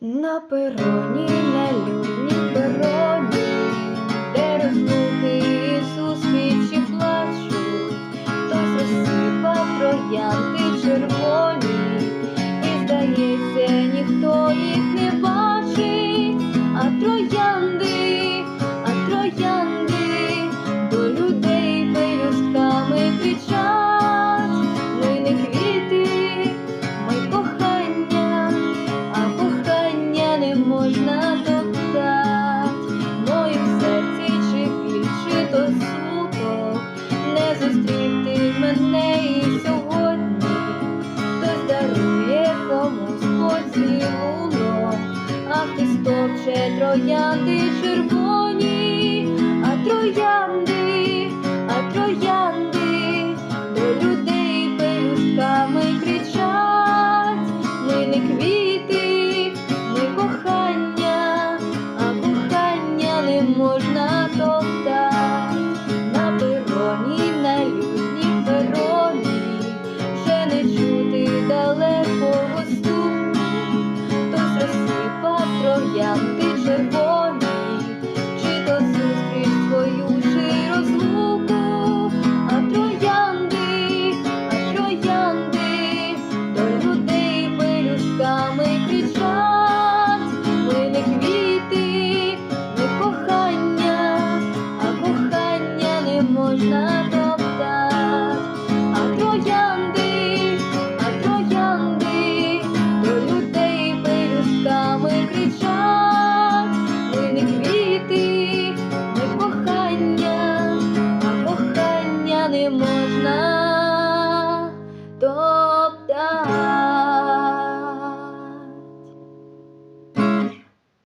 На пероні, на людні пероні, можна топтать. В моїм серці чи біль, чи то смуток, не зустріти мене і сьогодні. Хтось дарує комусь поцілунок, а хтось топче троянди червоні, можна топтать. На пероні, на людній пероні, вже не чути далекого стуку, хтось розсипав троянди червоні. love.